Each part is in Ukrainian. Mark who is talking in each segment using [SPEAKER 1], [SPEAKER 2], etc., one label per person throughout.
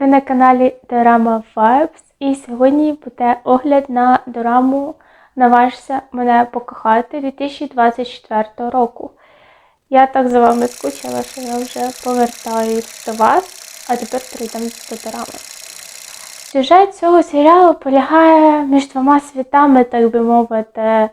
[SPEAKER 1] Ви на каналі Дорама Vibes і сьогодні буде огляд на дораму Наважся мене покохати 2024 року. Я так за вами скучила, що я вже повертаюсь до вас, а тепер перейдемо до дорами. Сюжет цього серіалу полягає між двома світами, так би мовити.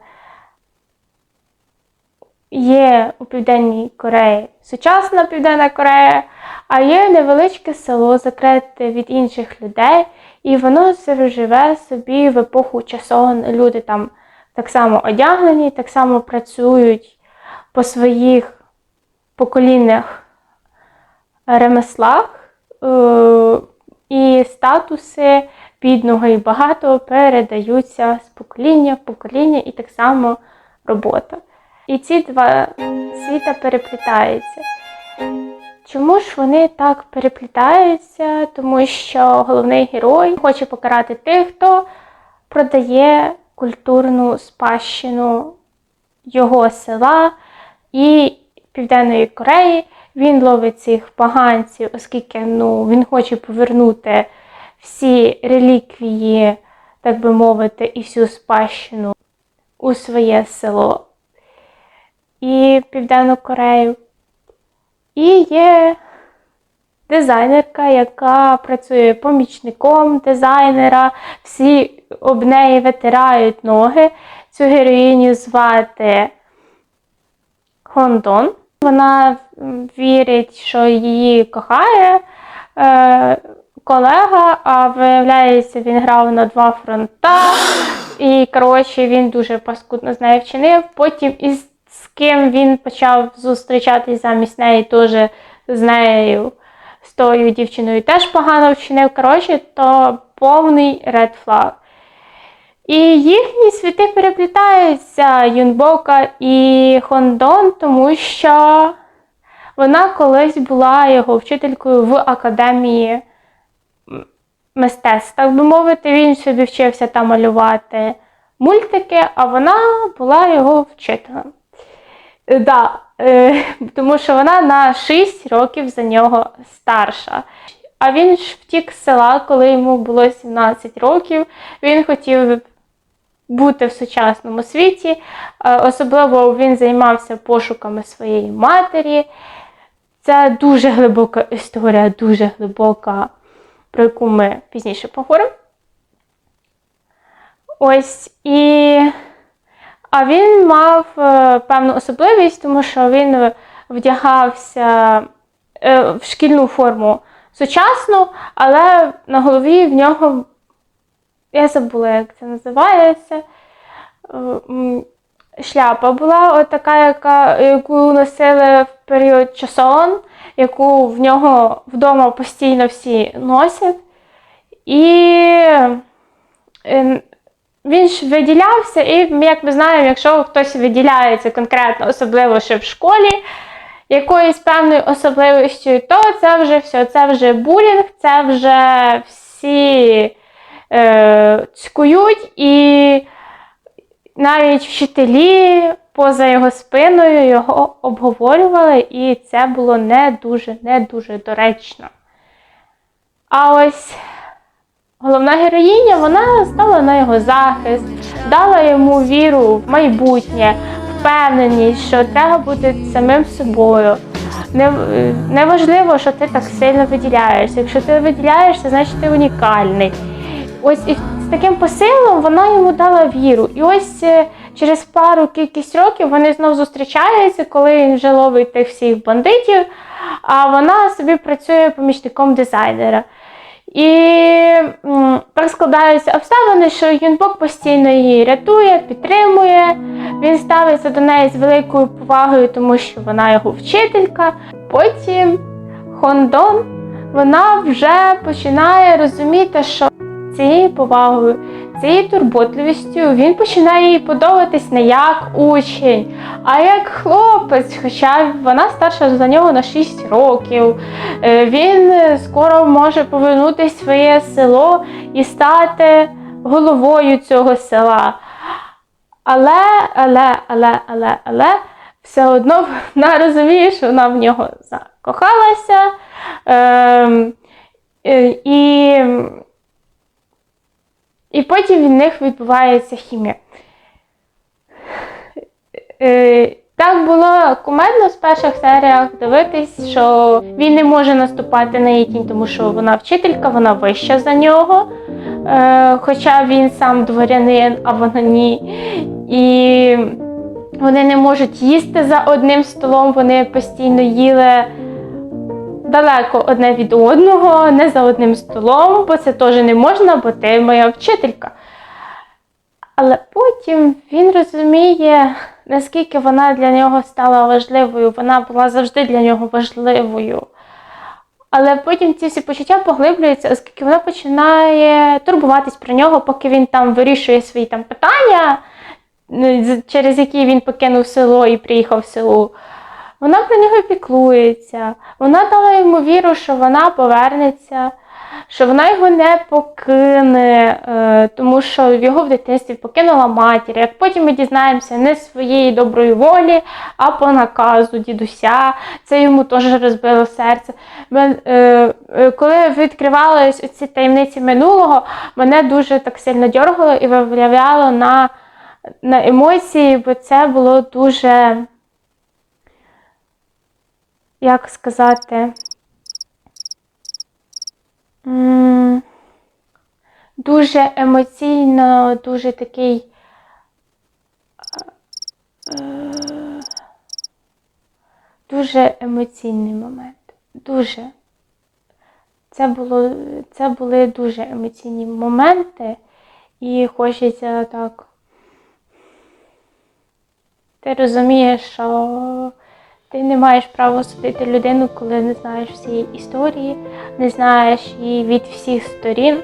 [SPEAKER 1] Є у Південній Кореї сучасна Південна Корея, а є невеличке село, закрите від інших людей, і воно живе собі в епоху часовин. Люди там так само одягнені, так само працюють по своїх поколіннях ремеслах, е, і статуси бідного і багатого передаються з покоління в покоління, і так само робота. І ці два світа переплітаються. Чому ж вони так переплітаються? Тому що головний герой хоче покарати тих, хто продає культурну спадщину його села і Південної Кореї. Він ловить цих поганців, оскільки ну, він хоче повернути всі реліквії, так би мовити, і всю спадщину у своє село і Південну Корею. І є дизайнерка, яка працює помічником дизайнера, всі об неї витирають ноги. Цю героїню звати Хондон. Вона вірить, що її кохає е, колега, а виявляється, він грав на два фронта. І, коротше, він дуже паскудно з нею вчинив. Потім із ким він почав зустрічатись замість неї, теж з нею, з тою дівчиною теж погано вчинив. Коротше, то повний ред флаг. І їхні світи переплітаються Юнбока і Хондон, тому що вона колись була його вчителькою в академії мистецтв, так би мовити, він собі вчився там малювати мультики, а вона була його вчителем. Е, да, е, тому що вона на 6 років за нього старша. А він ж втік з села, коли йому було 17 років. Він хотів бути в сучасному світі. Е, особливо він займався пошуками своєї матері. Це дуже глибока історія, дуже глибока, про яку ми пізніше поговоримо. Ось і. А він мав е, певну особливість, тому що він вдягався е, в шкільну форму сучасну, але на голові в нього, я забула, як це називається. Е, шляпа була така, яка, яку носили в період часон, яку в нього вдома постійно всі носять. І він ж виділявся, і як ми знаємо, якщо хтось виділяється конкретно, особливо ще в школі, якоюсь певною особливістю, то це вже все, це вже булінг, це вже всі е, цькують, і навіть вчителі поза його спиною його обговорювали, і це було не дуже, не дуже доречно. А ось Головна героїня вона стала на його захист, дала йому віру в майбутнє, впевненість, що треба бути самим собою. Неважливо, що ти так сильно виділяєшся. Якщо ти виділяєшся, значить ти унікальний. Ось і з таким посилом вона йому дала віру. І ось е, через пару кількість років вони знову зустрічаються, коли він вже ловить тих всіх бандитів, а вона собі працює помічником дизайнера. І так складаються обставини, що Юнбок постійно її рятує, підтримує. Він ставиться до неї з великою повагою, тому що вона його вчителька. Потім Хондон вона вже починає розуміти, що цією повагою цією турботливістю він починає їй подобатись не як учень, а як хлопець. Хоча вона старша за нього на 6 років. Е, він скоро може повернутися в своє село і стати головою цього села. Але, але, але, але, але, все одно вона розуміє, що вона в нього закохалася. Ем, Е, І, і потім в них відбувається хімія. Е, Так було кумедно в перших серіях дивитись, що він не може наступати на її тінь, тому що вона вчителька, вона вища за нього. Е, Хоча він сам дворянин, а вона ні. І вони не можуть їсти за одним столом, вони постійно їли далеко одне від одного, не за одним столом, бо це теж не можна, бо ти моя вчителька. Але потім він розуміє, наскільки вона для нього стала важливою. Вона була завжди для нього важливою. Але потім ці всі почуття поглиблюються, оскільки вона починає турбуватись про нього, поки він там вирішує свої там питання, через які він покинув село і приїхав в село. Вона про нього піклується. Вона дала йому віру, що вона повернеться, що вона його не покине, е, тому що його в дитинстві покинула матір. Як потім ми дізнаємося, не своєї доброї волі, а по наказу дідуся. Це йому теж розбило серце. Е, е, Коли відкривались ці таємниці минулого, мене дуже так сильно дьоргало і виявляло на, на емоції, бо це було дуже як сказати, дуже емоційно, дуже такий. е, Дуже емоційний момент. Дуже. Це, було, це були дуже емоційні моменти, і хочеться так. Ти розумієш, що ти не маєш права судити людину, коли не знаєш всієї історії, не знаєш її від всіх сторін,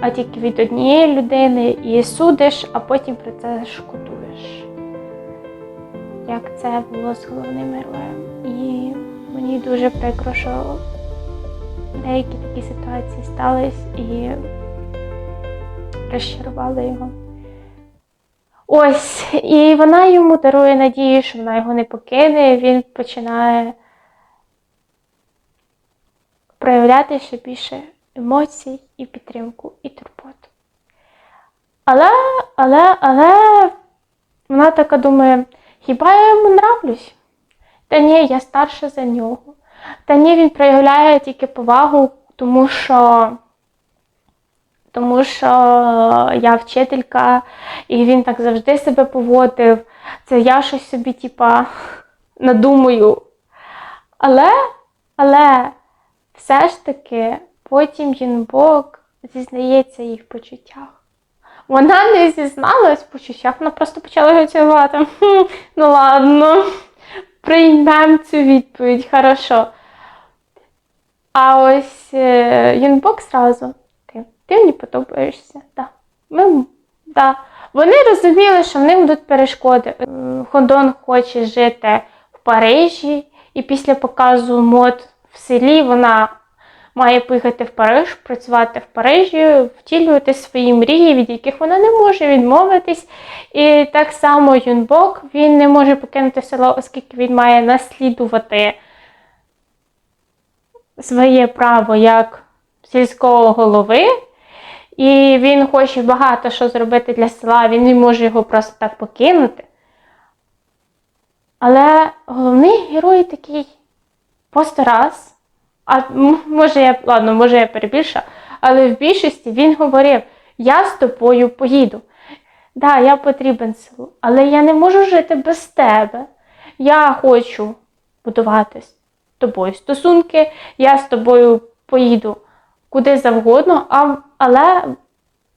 [SPEAKER 1] а тільки від однієї людини і судиш, а потім про це шкодуєш. Як це було з головним героєм. І мені дуже прикро, що деякі такі ситуації стались і розчарували його. Ось, і вона йому дарує надію, що вона його не покине, і він починає проявляти ще більше емоцій і підтримку, і турботу. Але, але, але вона така думає, хіба я йому нравлюсь? Та ні, я старша за нього. Та ні, він проявляє тільки повагу, тому що тому що я вчителька, і він так завжди себе поводив. Це я щось собі, типа, надумаю. Але, але все ж таки потім Юнбок зізнається в почуттях. Вона не зізналась в почуттях, вона просто почала його цілувати. Хм, ну ладно, приймемо цю відповідь, хорошо. А ось е, Юнбок зразу. Ти, мені подобаєшся. Да. Ми, да. Вони розуміли, що в них будуть перешкоди. Е, Хондон хоче жити в Парижі, і після показу мод в селі вона має поїхати в Париж, працювати в Парижі, втілювати свої мрії, від яких вона не може відмовитись. І так само Юнбок він не може покинути село, оскільки він має наслідувати своє право як сільського голови. І він хоче багато що зробити для села, він не може його просто так покинути. Але головний герой такий просто раз. А може я, ладно, може я перебільшила, але в більшості він говорив: я з тобою поїду. Да, я потрібен селу, але я не можу жити без тебе. Я хочу будувати тобою стосунки, я з тобою поїду куди завгодно, а, але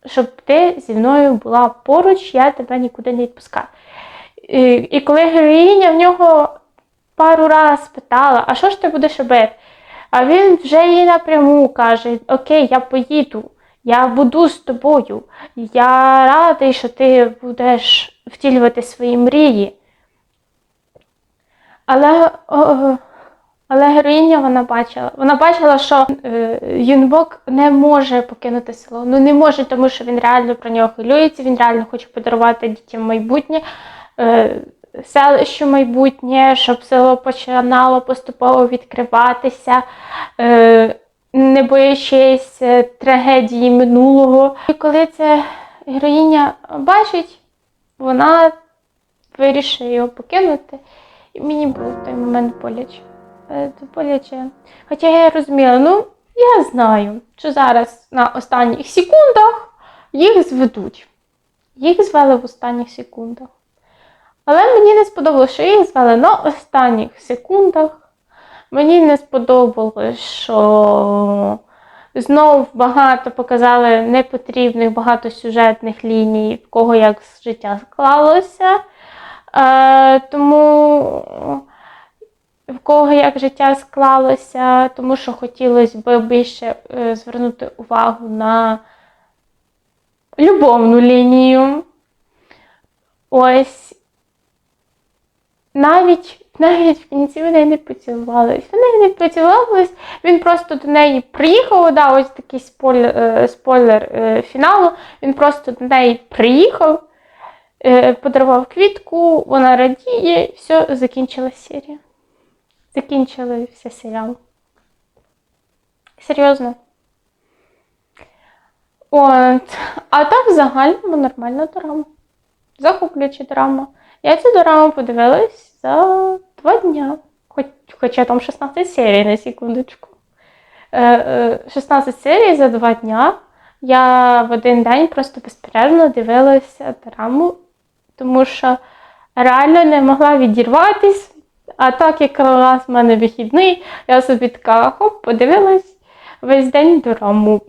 [SPEAKER 1] щоб ти зі мною була поруч, я тебе нікуди не відпускаю. І, і коли героїня в нього пару раз питала, а що ж ти будеш робити? А він вже їй напряму каже: Окей, я поїду, я буду з тобою. Я радий, що ти будеш втілювати свої мрії. Але, о, але героїня вона бачила. Вона бачила, що е, Юнбок не може покинути село. Ну не може, тому що він реально про нього хвилюється, він реально хоче подарувати дітям майбутнє, е, селищу майбутнє, щоб село починало поступово відкриватися. Е, не боячись е, трагедії минулого. І коли ця героїня бачить, вона вирішує його покинути. І мені було в той момент боляче. Е, боляче. Хоча я розуміла, ну я знаю, що зараз на останніх секундах їх зведуть. Їх звели в останніх секундах. Але мені не сподобалося, що їх звели на останніх секундах. Мені не сподобалось, що знов багато показали непотрібних багато сюжетних ліній, в кого як життя склалося. Е, тому в кого як життя склалося, тому що хотілося б більше е, звернути увагу на любовну лінію. Ось. Навіть, навіть в кінці вони не поцілувались. Вони не поцілувались, він просто до неї приїхав, да, ось такий спойлер, е, спойлер е, фіналу. Він просто до неї приїхав, подарував квітку, вона радіє, все, закінчилась серія. Закінчився серіал. Серйозно. От. А так в загальному нормальна драма. Захоплююча драма. Я цю драму подивилась за два дня. Хоч, хоча там 16 серій на секундочку. Е, е, 16 серій за два дня. Я в один день просто безперервно дивилася драму, тому що реально не могла відірватись. А так як раз в мене вихідний, я собі така хоп, подивилась весь день драму.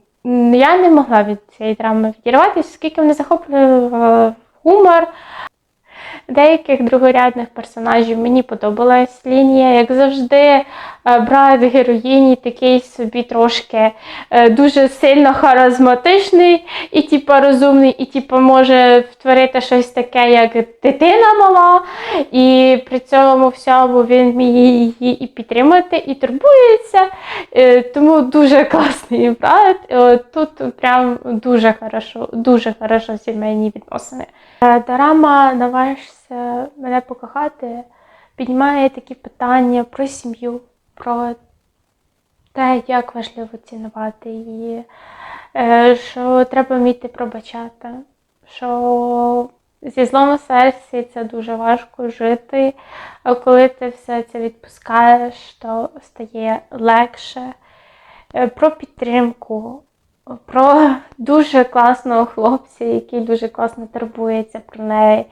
[SPEAKER 1] Я не могла від цієї драми відірватися, оскільки мене захоплював е, гумор. Деяких другорядних персонажів мені подобалась лінія, як завжди, е, брат героїні такий собі трошки е, дуже сильно харизматичний і типу, розумний, і типу, може втворити щось таке, як дитина мала, і при цьому всьому він вміє її і підтримати, і турбується. Е, Тому дуже класний брат. Тут прям дуже хорошо, дуже хорошо сімейні відносини. Е, Дорама наважся мене покохати піднімає такі питання про сім'ю, про те, як важливо цінувати її, е, що треба вміти пробачати, що зі злом серці це дуже важко жити, а коли ти все це відпускаєш, то стає легше. Е, Про підтримку, про дуже класного хлопця, який дуже класно турбується про неї,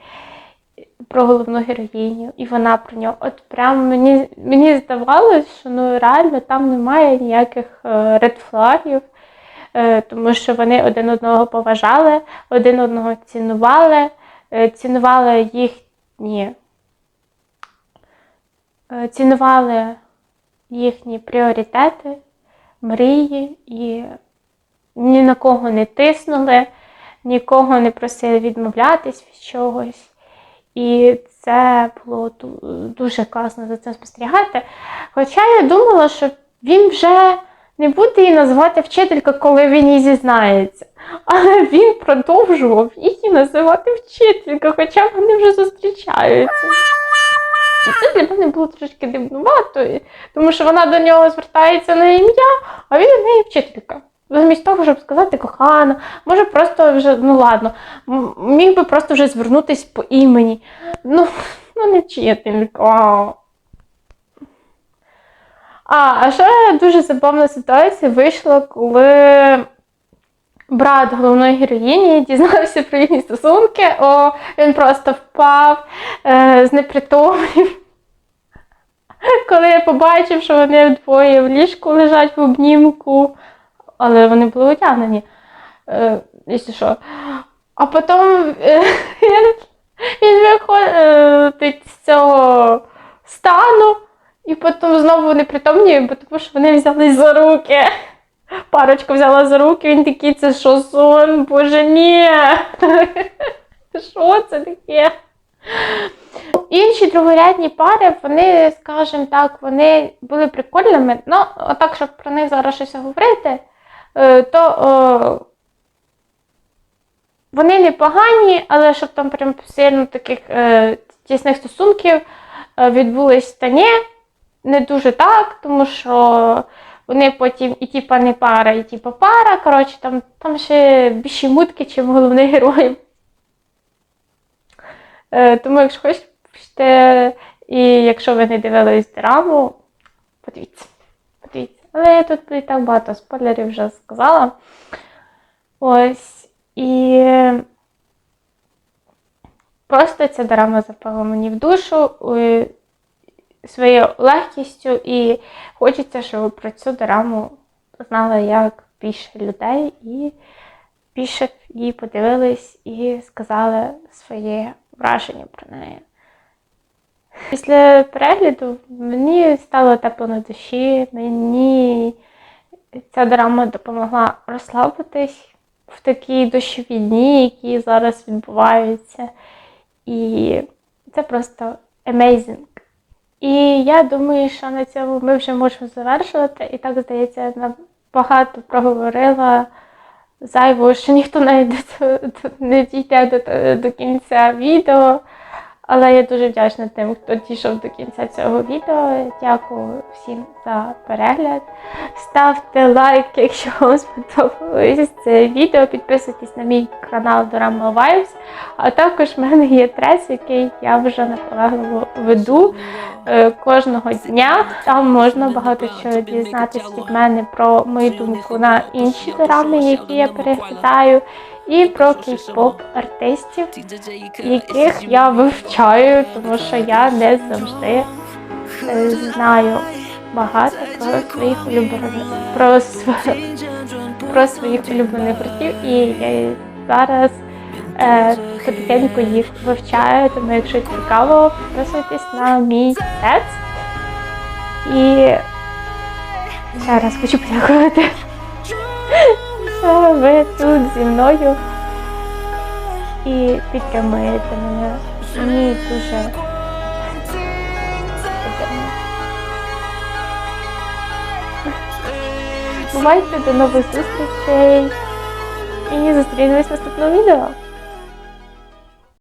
[SPEAKER 1] про головну героїню, і вона про нього. От прям мені, мені здавалось, що ну реально там немає ніяких редфлагів, е, тому що вони один одного поважали, один одного цінували, е, цінували їхні, е, цінували їхні пріоритети, мрії і ні на кого не тиснули, нікого не просили відмовлятись від чогось. І це було дуже класно за цим спостерігати. Хоча я думала, що він вже не буде її називати вчителька, коли він їй зізнається. Але він продовжував її називати вчителька, хоча вони вже зустрічаються. І це для мене було трошки дивнувато, тому що вона до нього звертається на ім'я, а він до неї вчителька. Замість того, щоб сказати кохана, може просто вже, ну ладно, міг би просто вже звернутись по імені. Ну, ну не вчителька. А, а ще дуже забавна ситуація вийшла, коли брат головної героїні дізнався про їхні стосунки, о, він просто впав, е, знепритомнів. Коли я побачив, що вони вдвоє в ліжку лежать в обнімку, але вони були одягнені. Е, якщо що. А потім е, він, він виходить з цього стану, і потім знову непритомніє, бо тому що вони взялись за руки. Парочка взяла за руки, він такий, це що сон, боже ні. Що це таке? Інші другорядні пари, вони, скажімо так, вони були прикольними. Ну, отак, щоб про них зараз щось говорити, то о, вони непогані, але щоб там прям сильно таких е, тісних стосунків е, відбулись, та ні, не дуже так, тому що вони потім і типа не пара, і типа пара. Коротше, там, там ще більші мутки, чим головний герой. Е, тому, якщо хочете, і якщо ви не дивились драму, подивіться. Але я тут і так багато спойлерів вже сказала. Ось. І просто ця драма запала мені в душу своєю легкістю, і хочеться, щоб про цю драму знали як більше людей, і більше її подивились і сказали своє враження про неї. Після перегляду мені стало тепло на душі, мені ця драма допомогла розслабитись в такі дощові дні, які зараз відбуваються. І це просто amazing. І я думаю, що на цьому ми вже можемо завершувати. І так здається, я багато проговорила зайво, що ніхто навіть не дійде до, до кінця відео. Але я дуже вдячна тим, хто дійшов до кінця цього відео. Дякую всім за перегляд. Ставте лайк, якщо вам сподобалось це відео. Підписуйтесь на мій канал Dorama Vibes. А також в мене є трес, який я вже наполегливо веду е, кожного дня. Там можна багато чого дізнатися від мене про мою думку на інші драми, які я переглядаю, і про кей-поп артистів яких я вивчаю, тому що я не завжди е, знаю багато про своїх улюблених про, про своїх улюблених гуртів, і я зараз е, потихеньку їх вивчаю, тому якщо цікаво, підписуйтесь на мій тец. І ще раз хочу подякувати, що ви тут зі мною і підтримуєте мене. Мені дуже Бувайте до нових зустрічей і зустрінемось в наступному відео.